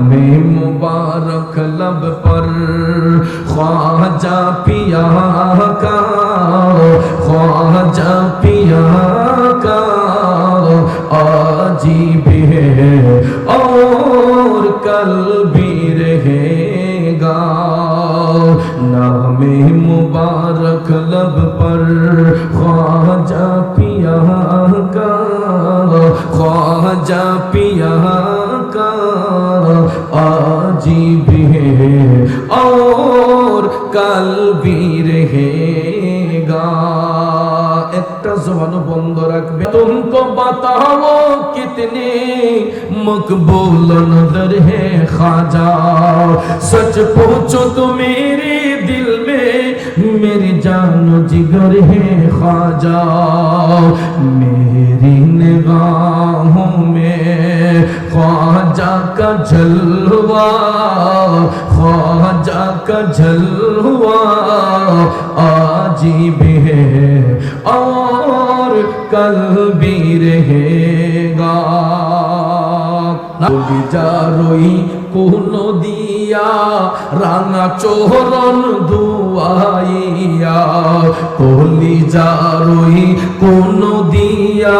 में मुबारक लब पर ख्वाजा पिया का, ख्वाजा पिया का अजीब है और कल भी रहेगा। नाम मुबारक लब पर ख्वाजा पिया का, ख्वाजा पिया अजीब है और कल भी रहेगा একটা জবান বন্ধ রাখবে तुमको बताओ कितने मकबूल नजर है ख्वाजा सच पूछो तो मेरे दिल में मेरी जान जिगर है ख्वाजा मेरी निगाहों में ख्वाजा का जलवा ख्वाजा का जलवा अजीब है और कल भी रहेगा যারই কোন দিয়া, রাঙা চোহরণ দুয়াইয়া। কলি যারই কোন দিয়া,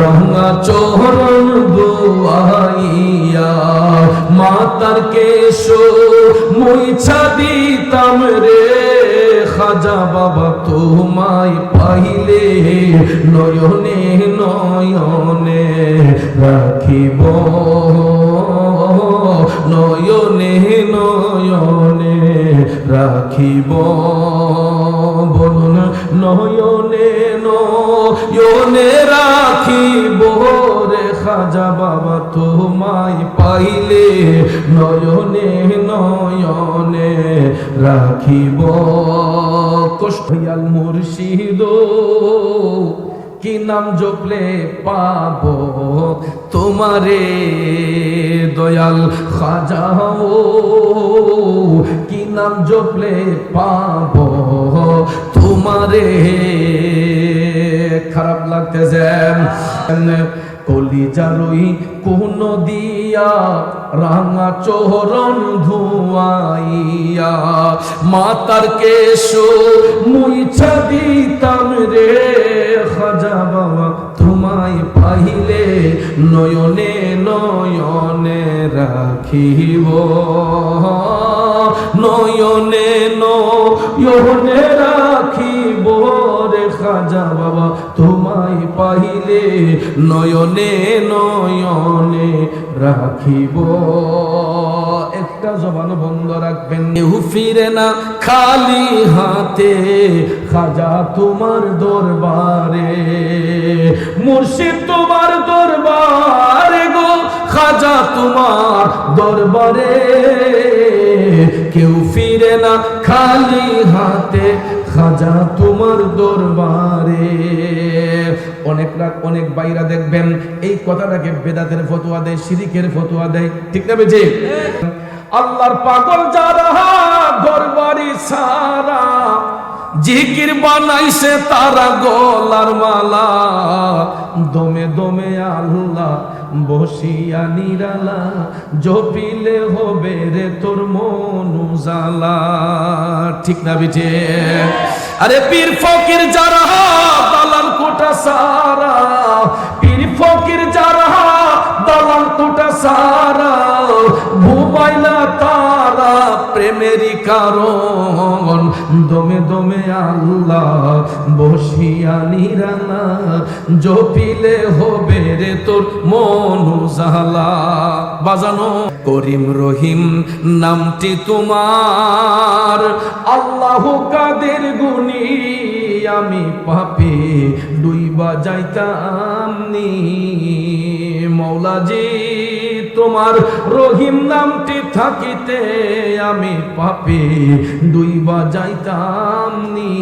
রাঙা চোহরণ দুয়াইয়া। মাতার কেশো মুইছা দিতাম রে। খাজা বাবা তোমায় পাইলে নয়নে নয়নে রাখিব। নয়নে নয়নে রাখিব। বলুন, নয়নে নয়নে রাখিব রে খাজা বাবা তোমায় পাইলে নয়নে নয়নে রাখিব। কষ্ট হইয়াল মুর্শিদ, কি নাম জপলে পাব? তোমারে দয়াল খাজাও, কি নাম জপলে পাব? তোমারে খারাপ লাগতেছে। কলি জারুই কোন দিয়া, রাঙা চোহরণ ধুয়াইয়া, মাতার কেশো মুইছা দিতাম রে, খাজা বাবা তোমায় পাইলে নয়নে নয়নে রাখিব। নয়নে নয়নে রাখিব। রে খাজা বাবা, তোমায় পাইলে নয়নে নয়নে রাখিব। একটা জবান বন্ধ রাখবেন। কেউ ফিরে না খালি হাতে, খাজা তোমার দরবারে। মুর্শিদ তোমার দরবারে গো, খাজা তোমার দরবারে। কেউ ফিরে না খালি হাতে খাজা তোমার দরবারে। অনেক অনেক বাইরা দেখবেন, এই কথাটাকে বেদাতের ফতোয়া দেয় শিরিকের ফতোয়া দেয়। ঠিক না বেজে আল্লাহর পাগল যারা দরবারি সারা জিকির বানাইছে, তারা গলার মালা। দমে দমে আল্লাহ বসিয়া নিরালা, জপিলে হবে রে তোর মনু জালা ঠিক না বেটে আরে পীর ফকির যারা দালাল কোটা সারা। প্রেমেরই দমে দমে আল্লাহ বসিয়া নিরালা, জপিলে হবে রে তোর বাজানো করিম রহিম নামটি তোমার। আল্লাহ কাদের গুনি আমি পাপে ডুইবা যাইতাম নি মৌলাজি, তোমার রহিম নামটি থাকিতে আমি পাপে দুই যাইতাম নি।